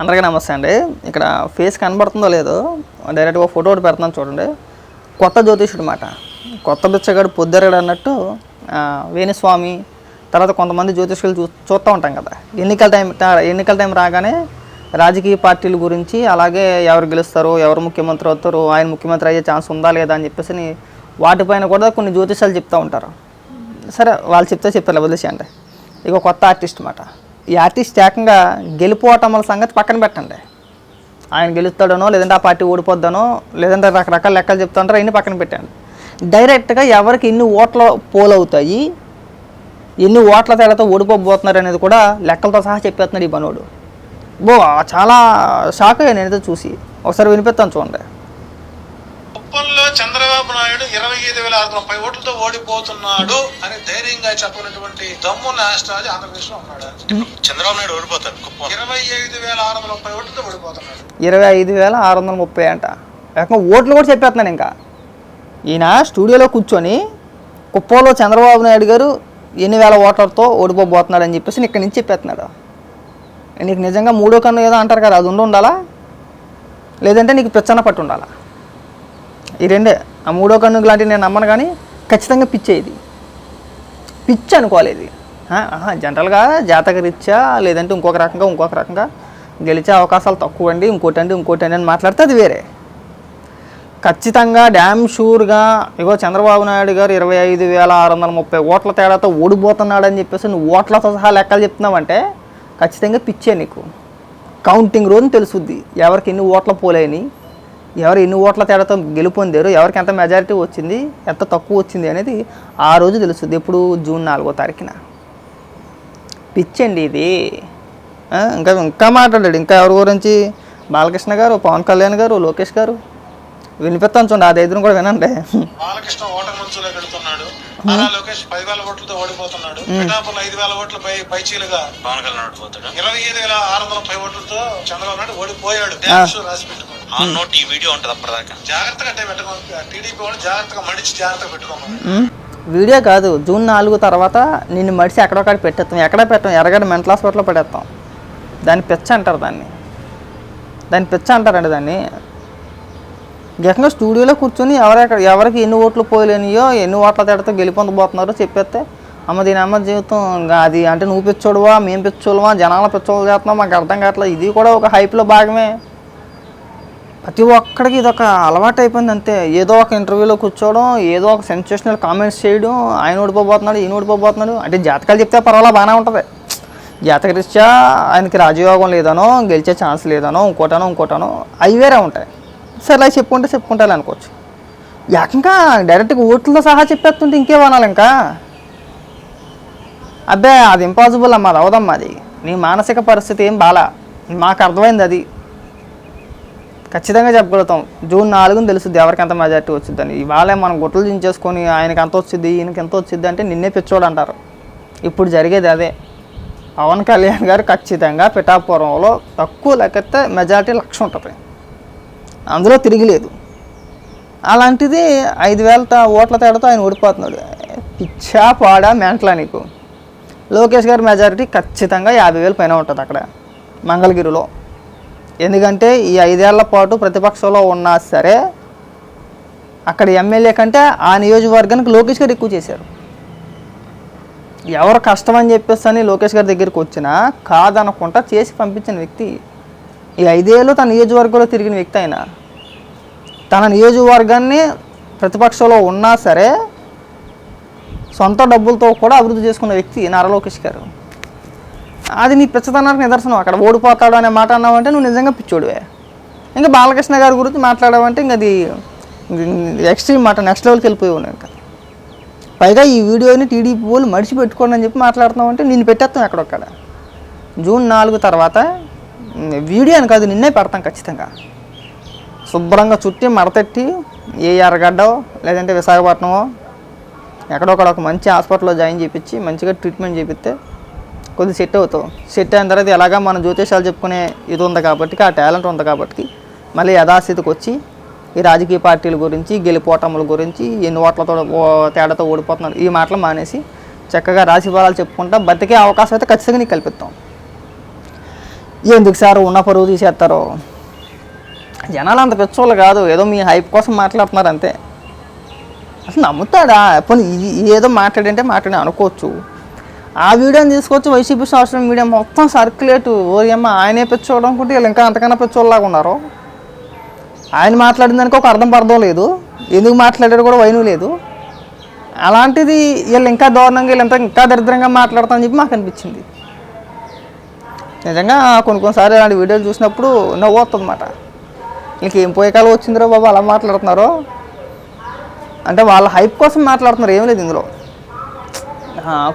అందరికీ నమస్తే అండి. ఇక్కడ ఫేస్ కనబడుతుందో లేదో డైరెక్ట్గా ఫోటో ఒకటి పెడుతున్నాను చూడండి. కొత్త జ్యోతిషుడు మాట కొత్త బిచ్చగాడు పొద్దరగాడు అన్నట్టు వేణుస్వామి తర్వాత కొంతమంది జ్యోతిష్యులు చూ చూస్తూ ఉంటాం కదా. ఎన్నికల టైం ఎన్నికల టైం రాగానే రాజకీయ పార్టీల గురించి అలాగే ఎవరు గెలుస్తారు ఎవరు ముఖ్యమంత్రి అవుతారు ఆయన ముఖ్యమంత్రి అయ్యే ఛాన్స్ ఉందా లేదా అని చెప్పేసి వాటిపైన కూడా కొన్ని జ్యోతిష్యాలు చెప్తూ ఉంటారు. సరే వాళ్ళు చెప్తే చెప్తారు అంటే ఇక కొత్త ఆర్టిస్ట్ మాట. ఈ ఆర్టిస్ట్ ఏకంగా గెలిపోవటం సంగతి పక్కన పెట్టండి. ఆయన గెలుస్తాడనో లేదంటే ఆ పార్టీ ఓడిపోద్దనో లేదంటే రకరకాల లెక్కలు చెప్తుంటారో అన్నీ పక్కన పెట్టండి డైరెక్ట్గా ఎవరికి ఎన్ని ఓట్ల పోల్ అవుతాయి ఎన్ని ఓట్ల తేడాతో ఓడిపోబోతున్నారు అనేది కూడా లెక్కలతో సహా చెప్పేస్తున్నాడు ఈ బనోడు. బో చాలా షాక్ అయ్యాను నేనైతే చూసి. ఒకసారి వినిపిస్తాను చూడండి. చంద్రబాబు నాయుడు ఇరవై ఐదు వేల ఆరు వందల పై ఓట్లతో ఓడిపోతున్నాడు అని ధైర్యంగా చెప్పినటువంటి దమ్మున్న ఆస్ట్రాలజీ ఆంధ్రప్రదేశ్లో ఉన్నాడు. చంద్రబాబు నాయుడు ఓడిపోతాడు. ఇరవై ఐదు వేల ఆరు వందల ముప్పై ఓట్లతో ఓడిపోతున్నాడు. ఇరవై ఐదు వేల ఆరు వందల ముప్పై అంట. ఏకంగా ఓట్లు కూడా చెప్పేస్తున్నాను ఇంకా. ఈయన స్టూడియోలో కూర్చొని కుప్పంలో చంద్రబాబు నాయుడు గారు ఎన్ని వేల ఓట్లతో ఓడిపోబోతున్నాడు అని చెప్పేసి ఇక్కడి నుంచి చెప్పేస్తున్నాడు. నీకు నిజంగా మూడో కన్ను ఏదో అంటారు కదా అది ఉండి ఉండాలా? లేదంటే నీకు పిచ్చన పట్టు ఉండాలా? ఈ రెండే. ఆ మూడో కన్ను లాంటివి నేను నమ్మను కానీ ఖచ్చితంగా పిచ్చే ఇది. పిచ్చి అనుకోవాలి ఇది. జనరల్గా జాతక రీత్యా లేదంటే ఇంకొక రకంగా ఇంకొక రకంగా గెలిచే అవకాశాలు తక్కువ అండి ఇంకోటి అండి ఇంకోటి అండి అని మాట్లాడితే అది వేరే. ఖచ్చితంగా డ్యామ్ షూర్గా ఇగో చంద్రబాబు నాయుడు గారు ఇరవై ఐదు వేల ఆరు వందల ముప్పై ఓట్ల తేడాతో ఓడిపోతున్నాడని చెప్పేసి నువ్వు ఓట్లతో సహా లెక్కలు చెప్తున్నావంటే ఖచ్చితంగా పిచ్చే నీకు. కౌంటింగ్ రోజు తెలుసుద్ది ఎవరికి ఎన్ని ఓట్ల పోలేని ఎవరు ఎన్ని ఓట్ల తేడాతో గెలుపొందారు ఎవరికి ఎంత మెజారిటీ వచ్చింది ఎంత తక్కువ వచ్చింది అనేది ఆ రోజు తెలుస్తుంది. ఎప్పుడు? జూన్ నాలుగో తారీఖున. పిచ్చండి ఇది. ఆ, ఇంకా ఇంకా మాట్లాడాడు ఇంకా ఎవరి గురించి? బాలకృష్ణ గారు పవన్ కళ్యాణ్ గారు లోకేష్ గారు. వినిపిస్తాను చూడండి ఆ ఎదురు కూడా వినండి. బాలకృష్ణ ఓటర్ మంచులో వెళుతున్నాడు నారా లోకేష్ పదివేల ఓట్లతో ఓడిపోతున్నాడు. పిఠాపురం ఐదు వేల ఓట్ల పై పైచీలుగా పవన్ కళ్యాణ్ ఓడిపోతాడు? ఇరవై ఐదు వేల ఆరు వందల పై ఓట్లతో చంద్రబాబు నాయుడు ఓడిపోయాడు. రాసి ఆన్ నోట్ ఈ వీడియో ఉంటుంది అప్పటిదాకా. జాగ్రత్తగా అంటే పెట్టుకోండి. టీడీపీ వాళ్ళు జాగ్రత్తగా మడిచి జాగ్రత్తగా పెట్టుకోమని. ఉమ్, వీడియో కాదు జూన్ నాలుగు తర్వాత నిన్ను మడిసి ఎక్కడొక్కడ పెట్టేస్తాం. ఎక్కడ పెట్టాం? ఎరగడ మెంటల్ హాస్పిటల్లో పడేస్తాం. దాన్ని పిచ్చ అంటారు దాన్ని. దాన్ని పిచ్చ అంటారండి దాన్ని. ఏకంగా స్టూడియోలో కూర్చొని ఎవరెక్కడ ఎవరికి ఎన్ని ఓట్లు పోయలేనియో ఎన్ని ఓట్ల తేడాతో గెలిపొందబోతున్నారో చెప్పేస్తే అమ్మ దీని అమ్మ జీవితం ఇంకా అది అంటే నువ్వు పిచ్చోడువా మేము పిచ్చోళ్ళవా జనాల పిచ్చోళ్ళు చేస్తున్నాం మాకు అర్థం కావట్లేదు. ఇది కూడా ఒక హైప్లో భాగమే. ప్రతి ఒక్కడికి ఇదొక అలవాటు అయిపోయింది అంతే. ఏదో ఒక ఇంటర్వ్యూలో కూర్చోవడం ఏదో ఒక సెన్సేషనల్ కామెంట్స్ చేయడం ఆయన ఓడిపోబోతున్నాడు ఈయన ఓడిపోబోతున్నాడు. అంటే జాతకాలు చెప్తే పర్వాలా బాగానే ఉంటుంది. జాతకరీత్యా ఆయనకి రాజయోగం లేదనో గెలిచే ఛాన్స్ లేదనో ఇంకోటనో ఇంకోటనో అవి వేరే ఉంటాయి. సరే అలా చెప్పుకుంటే చెప్పుకుంటారు అనుకోవచ్చు. ఏకంగా డైరెక్ట్గా ఓట్లతో సహా చెప్పేస్తుంటే ఇంకేమనాలి ఇంకా. అబ్బే అది ఇంపాసిబుల్ అమ్మా అది అవదమ్మా అది. నీ మానసిక పరిస్థితి ఏం బాలా. మాకు అర్థమైంది అది. ఖచ్చితంగా చెప్పగలుగుతాం. జూన్ నాలుగుని తెలుస్తుంది ఎవరికి ఎంత మెజార్టీ వచ్చిందని. ఇవాళ మనం గుట్టలు దించేసుకొని ఆయనకి ఎంత వచ్చింది ఈయనకి ఎంత వచ్చింది అంటే నిన్నే పిచ్చోడు అంటారు. ఇప్పుడు జరిగేది అదే. పవన్ కళ్యాణ్ గారు ఖచ్చితంగా పిఠాపురంలో తక్కువ లెక్కెత్తే మెజార్టీ లక్ష ఉంటుంది. అందులో తిరిగిలేదు అలాంటిది ఐదు వేల ఓట్ల తేడాతో ఆయన ఓడిపోతున్నాడు పిచ్చా పాడా మెంట్లా నీకు. లోకేష్ గారి మెజారిటీ ఖచ్చితంగా యాభై వేలు పైన ఉంటుంది అక్కడ. మంగళగిరిలో. ఎందుకంటే ఈ ఐదేళ్ళ పాటు ప్రతిపక్షంలో ఉన్నా సరే అక్కడ ఎమ్మెల్యే కంటే ఆ నియోజకవర్గానికి లోకేష్ గారు ఎక్కువ చేశారు. ఎవరు కష్టం అని చెప్పేసి అని లోకేష్ గారి దగ్గరికి వచ్చినా కాదనకుండా చేసి పంపించిన వ్యక్తి ఈ ఐదేళ్ళు తన నియోజకవర్గంలో తిరిగిన వ్యక్తి ఆయన తన నియోజకవర్గాన్ని ప్రతిపక్షంలో ఉన్నా సరే సొంత డబ్బులతో కూడా అభివృద్ధి చేసుకున్న వ్యక్తి నారా లోకేష్ గారు. అది నీ పిచ్చతనానికి నిదర్శనం అక్కడ. ఓడిపోతాడు అనే మాట అన్నావంటే నువ్వు నిజంగా పిచ్చోడివే. ఇంకా బాలకృష్ణ గారి గురించి మాట్లాడావంటే ఇంక అది ఎక్స్ట్రీమ్ మాట నెక్స్ట్ లెవెల్కి వెళ్ళిపోయావు ఇంకా. పైగా ఈ వీడియోని టీడీపీ వాళ్ళు మడిచి పెట్టుకోండి అని చెప్పి మాట్లాడుతున్నావు అంటే నేను పెట్టేస్తాం ఎక్కడొక్కడ జూన్ నాలుగు తర్వాత వీడియో అని కాదు నిన్నే పెడతాం ఖచ్చితంగా. శుభ్రంగా చుట్టి మడతెట్టి ఏ ఎర్రగడ్డో లేదంటే విశాఖపట్నమో ఎక్కడొక్కడ ఒక మంచి హాస్పిటల్లో జాయిన్ చేయించి మంచిగా ట్రీట్మెంట్ చేపిస్తే కొద్దిగా సెట్ అవుతావు. సెట్ అయిన తర్వాత ఎలాగా మనం జ్యోతిషాలు చెప్పుకునే ఇది ఉంది కాబట్టి ఆ టాలెంట్ ఉంది కాబట్టి మళ్ళీ యథాస్థితికి వచ్చి ఈ రాజకీయ పార్టీల గురించి గెలిపోటముల గురించి ఎన్ని ఓట్లతో ఓ- తేడాతో ఓడిపోతున్నారు ఈ మాటలు మానేసి చక్కగా రాశి ఫలాలు చెప్పుకుంటా బతికే అవకాశం అయితే ఖచ్చితంగా నీకు కల్పిస్తాం. ఎందుకు సార్ ఉన్న పరువు తీసేస్తారు? జనాలు అంత పిచ్చోళ్ళు కాదు ఏదో మీ హైప్ కోసం మాట్లాడుతున్నారు అంతే. అసలు నమ్ముతాడా? పోనీ ఏదో మాట్లాడంటే మాట్లాడే అనుకోవచ్చు. ఆ వీడియోని తీసుకొచ్చి వైసీపీ సోషల్ మీడియా మొత్తం సర్క్యులేట్ ఓరియమ్మ ఆయనే పిచ్చోడు అనుకుంటే వీళ్ళు ఇంకా అంతకన్నా పెంచోళ్ళలాగా ఉన్నారు. ఆయన మాట్లాడిన దానికి ఒక అర్థం పర్థం లేదు. ఎందుకు మాట్లాడారు కూడా వైను లేదు. అలాంటిది వీళ్ళు ఇంకా దారుణంగా వీళ్ళు ఇంకా ఇంకా దరిద్రంగా మాట్లాడతామని చెప్పి మాకు అనిపించింది. నిజంగా కొన్ని కొన్నిసార్లు ఇలాంటి వీడియోలు చూసినప్పుడు నవ్వు వస్తుంది అన్నమాట వీళ్ళకి ఏం పోయేకాలం వచ్చిందిరో బాబు అలా మాట్లాడుతున్నారో? అంటే వాళ్ళ హైప్ కోసం మాట్లాడుతున్నారు ఏం లేదు ఇందులో.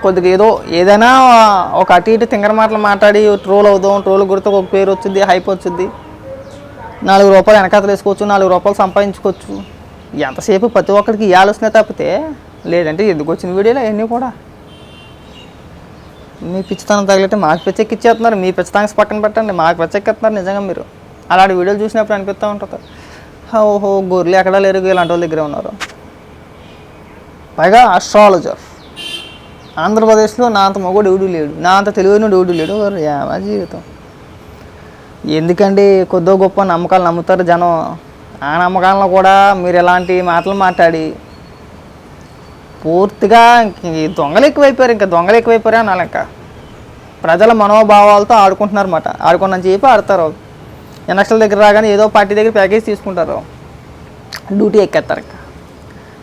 కొద్దిగా ఏదో ఏదైనా ఒక అటు ఇటు తింగర మాటలు మాట్లాడి ట్రోల్ అవుదాం ట్రోల్ గుర్తుకు ఒక పేరు వచ్చింది హైప్ వచ్చింది. నాలుగు రూపాయలు వెనకాతలు వేసుకోవచ్చు నాలుగు రూపాయలు సంపాదించుకోవచ్చు. ఎంతసేపు ప్రతి ఒక్కరికి ఈ తప్పితే లేదంటే ఎందుకు వచ్చిన వీడియోలు అవన్నీ కూడా? మీ పిచ్చితనం తగిలితే మాకు పిచ్చెక్కిచ్చేస్తున్నారు మీ పిచ్చితాంగ్స్ పక్కన పెట్టండి మాకు పిచ్చెక్కిస్తున్నారు నిజంగా మీరు. అలాంటి వీడియోలు చూసినప్పుడు అనిపిస్తూ ఉంటుంది. ఓహో గొర్రెలు ఎక్కడా లేరు ఇలాంటి వాళ్ళ దగ్గరే ఉన్నారు. పైగా ఆస్ట్రాలజర్ ఆంధ్రప్రదేశ్లో నా అంత మగోడు ఎవడు లేడు. నా అంత తెలివైన ఎవడు లేడు. యావా జీవితం. ఎందుకండి కొద్దో గొప్ప నమ్మకాలు నమ్ముతారు జనం. ఆ నమ్మకాలను కూడా మీరు ఎలాంటి మాటలు మాట్లాడి పూర్తిగా దొంగలు ఎక్కువైపోయారు. ఇంకా దొంగలు ఎక్కువైపోయారు అనాలి ఇంకా ప్రజల మనోభావాలతో ఆడుకుంటున్నారు అన్నమాట ఆడుకున్నని చెప్పి ఆడతారు. ఎలక్షన్ల దగ్గర రాగానే ఏదో పార్టీ దగ్గర ప్యాకేజ్ తీసుకుంటారు. డ్యూటీ ఎక్కేస్తారు ఇంకా.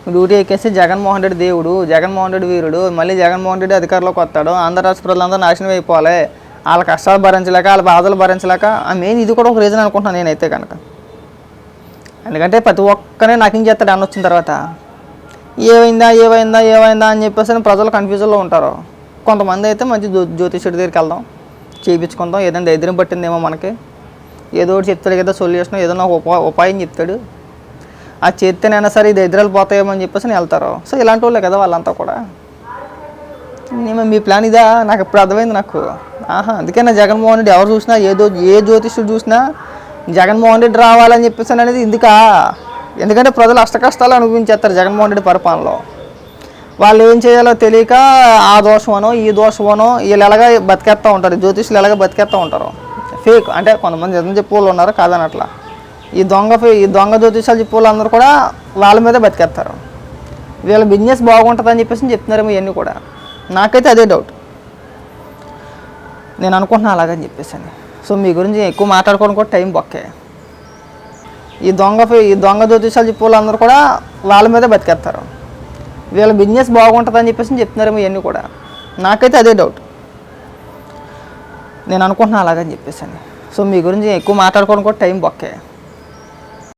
డ్యూటీ ఎక్కేసి జగన్మోహన్ రెడ్డి దేవుడు జగన్మోహన్ రెడ్డి వీరుడు మళ్ళీ జగన్మోహన్ రెడ్డి అధికారంలోకి వస్తాడు ఆంధ్ర రాష్ట్ర ప్రజలందరూ నాశనం అయిపోవాలి. వాళ్ళ కష్టాలు భరించలేక వాళ్ళ బాధలు భరించలేక ఆ మెయిన్ ఇది కూడా ఒక రీజన్ అనుకుంటున్నాను నేనైతే కనుక. ఎందుకంటే ప్రతి ఒక్కనే నాకేం చేస్తాడు అన్న వచ్చిన తర్వాత. ఏమైందా ఏమైందా ఏమైందా అని చెప్పేసి ప్రజలు కన్ఫ్యూజన్లో ఉంటారు. కొంతమంది అయితే మంచి జ్యో జ్యోతిష్యుడి దగ్గరికి వెళ్దాం చేయించుకుందాం ఏదైనా దైద్యం పట్టిందేమో మనకి. ఏదో ఒకటి చెప్తాడు కదా సొల్యూషన్ ఏదైనా ఒక ఉపా ఉపాయం చెప్తాడు. ఆ చేస్తేనైనా సరే ఇది ఎదురలు పోతాయేమో అని చెప్పేసి వెళ్తారు. సో ఇలాంటి వాళ్ళే కదా వాళ్ళంతా కూడా. నేను మీ ప్లాన్ ఇదా? నాకు ఇప్పుడు అర్థమైంది నాకు. ఆహా అందుకైనా జగన్మోహన్ రెడ్డి ఎవరు చూసినా ఏదో ఏ జ్యోతిష్యుడు చూసినా జగన్మోహన్ రెడ్డి రావాలని చెప్పేసి అనేది ఇందుకా? ఎందుకంటే ప్రజలు అష్ట కష్టాలు అనుభవించేస్తారు జగన్మోహన్ రెడ్డి పరిపాలనలో. వాళ్ళు ఏం చేయాలో తెలియక ఆ దోషమనో ఈ దోషమనో వీళ్ళు ఎలాగ బతికేస్తూ ఉంటారు? జ్యోతిష్యులు ఎలాగ బతికేస్తూ ఉంటారు? ఫేక్ అంటే కొంతమంది నిజం చెప్పు వాళ్ళు ఉన్నారు? కాదనట్లా. ఈ దొంగ ఈ దొంగ జ్యోతిషాలు చెప్పేవాళ్ళందరూ కూడా వాళ్ళ మీదే బతికేస్తారు వీళ్ళ బిజినెస్ బాగుంటుందని చెప్పేసి చెప్తున్నారేమో ఇవన్నీ కూడా. నాకైతే అదే డౌట్ నేను అనుకుంటున్నా అలాగని చెప్పేసి సో మీ గురించి ఎక్కువ మాట్లాడుకోవడం కూడా టైం బొక్కే. ఈ దొంగ ఈ దొంగ జ్యోతిషాలు చెప్పేవాళ్ళందరూ కూడా వాళ్ళ మీదే బతికేస్తారు వీళ్ళ బిజినెస్ బాగుంటుందని చెప్పేసి చెప్తున్నారేమో ఇవన్నీ కూడా. నాకైతే అదే డౌట్ నేను అనుకుంటున్నా అలాగని చెప్పేసి సో మీ గురించి ఎక్కువ మాట్లాడుకోవడం కూడా టైం బొక్కే.